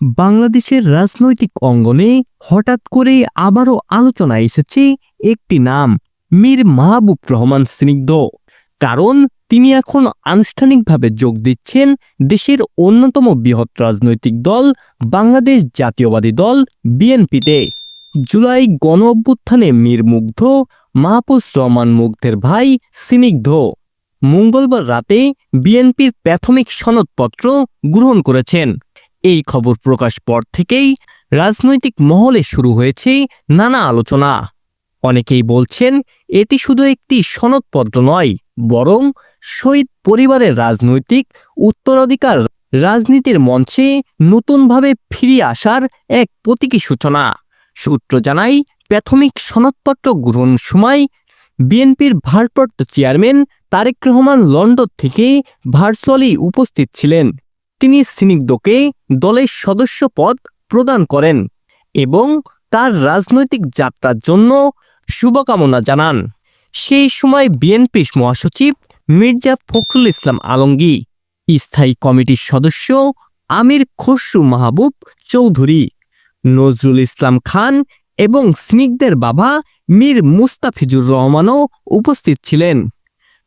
বাংলাদেশের রাজনৈতিক অঙ্গনে হঠাৎ করে আবারও আলোচনায় এসেছে একটি নাম, মীর মাহবুব রহমান স্নিগ্ধ। কারণ তিনি এখন আনুষ্ঠানিকভাবে যোগ দিচ্ছেন দেশের অন্যতম বৃহৎ রাজনৈতিক দল, বাংলাদেশ জাতীয়বাদী দল, বিএনপিতে। জুলাই গণ অভ্যুত্থানে মীর মুগ্ধ, মাহফুজ রহমান মুগ্ধের ভাই স্নিগ্ধ। মঙ্গলবার রাতে বিএনপির প্রাথমিক সনদপত্র গ্রহণ করেছেন। এই খবর প্রকাশ পর থেকেই রাজনৈতিক মহলে শুরু হয়েছে নানা আলোচনা। অনেকেই বলছেন, এটি শুধু একটি সনদপত্র নয়, বরং শহীদ পরিবারের রাজনৈতিক উত্তরাধিকার রাজনীতির মঞ্চে নতুনভাবে ফিরে আসার এক প্রতীকী সূচনা। সূত্র জানায়, প্রাথমিক সনদপত্র গ্রহণ সময় বিএনপির ভারপ্রাপ্ত চেয়ারম্যান তারেক রহমান লন্ডন থেকে ভার্চুয়ালি উপস্থিত ছিলেন। তিনি স্নিগ্ধকে দলের সদস্য পদ প্রদান করেন এবং তার রাজনৈতিক যাত্রার জন্য শুভকামনা জানান। সেই সময় বিএনপির মহাসচিব মির্জা ফখরুল ইসলাম আলমগীর স্থায়ী কমিটির সদস্য আমির খসরু মাহবুব চৌধুরী, নজরুল ইসলাম খান এবং স্নিগ্ধের বাবা মীর মুস্তাফিজুর রহমানও উপস্থিত ছিলেন।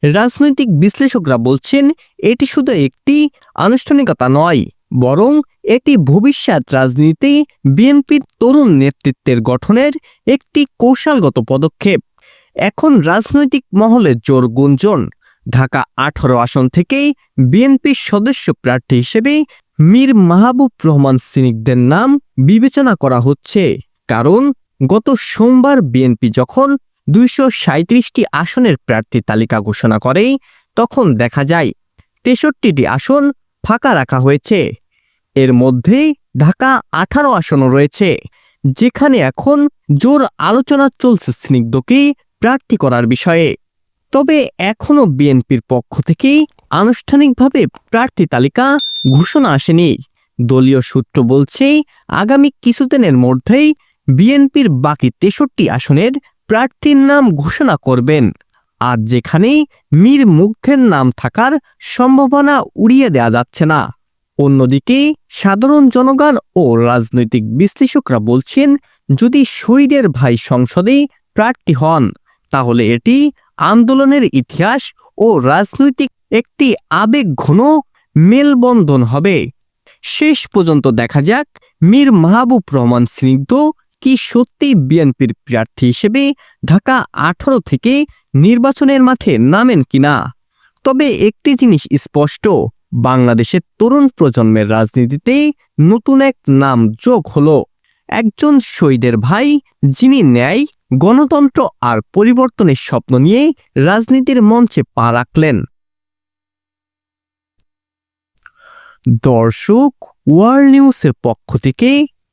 রাজনৈতিক বিশ্লেষকরা বলছেন, এটি শুধু একটি আনুষ্ঠানিকতা নয়, বরং এটি ভবিষ্যৎ রাজনীতি, বিএনপির তরুণ নেতৃত্বের গঠনের একটি কৌশলগত পদক্ষেপ। এখন রাজনৈতিক মহলে জোর গুঞ্জন। ঢাকা আঠারো আসন থেকেই বিএনপির সদস্য প্রার্থী হিসেবে মীর মাহবুব রহমান সিনিকদের নাম বিবেচনা করা হচ্ছে। কারণ, গত সোমবার বিএনপি যখন দুইশো সাঁত্রিশটি আসনের প্রার্থী তালিকা ঘোষণা করে তখন দেখা যায় তেষট্টিটি আসন ফাঁকা রাখা হয়েছে। এর মধ্যেই ঢাকা আঠারো আসনও রয়েছে, যেখানে এখন জোর আলোচনা চলছে স্নিগ্ধকে প্রার্থী করার বিষয়ে। তবে এখনও বিএনপির পক্ষ থেকে আনুষ্ঠানিকভাবে প্রার্থী তালিকা ঘোষণা আসেনি। দলীয় সূত্র বলছে আগামী কিছুদিনের মধ্যেই বিএনপির বাকি তেষট্টি আসনের প্রার্থীর নাম ঘোষণা করবেন। আর যেখানেই মীর মুগ্ধের নাম থাকার সম্ভাবনা উড়িয়ে দেয়া যাচ্ছে না। অন্যদিকে সাধারণ জনগণ ও রাজনৈতিক বিশ্লেষকরা বলছেন, যদি শহীদের ভাই সংসদে প্রার্থী হন, তাহলে এটি আন্দোলনের ইতিহাস ও রাজনৈতিক একটি আবেগঘন মেলবন্ধন হবে। শেষ পর্যন্ত দেখা যাক মীর মাহবুব রহমান স্নিগ্ধ কি সত্যি বিএনপির প্রার্থী হিসেবে ঢাকা আঠারো থেকে নির্বাচনের মাঠে নামেন কিনা? তবে একটি জিনিস স্পষ্ট, বাংলাদেশের তরুণ প্রজন্মের রাজনীতিতে নতুন এক নাম যোগ হলো। একজন শহীদের ভাই, যিনি ন্যায়, গণতন্ত্র আর পরিবর্তনের স্বপ্ন নিয়ে রাজনীতির মঞ্চে পা রাখলেন। দর্শক, ওয়ার্ল্ড নিউজের পক্ষ থেকে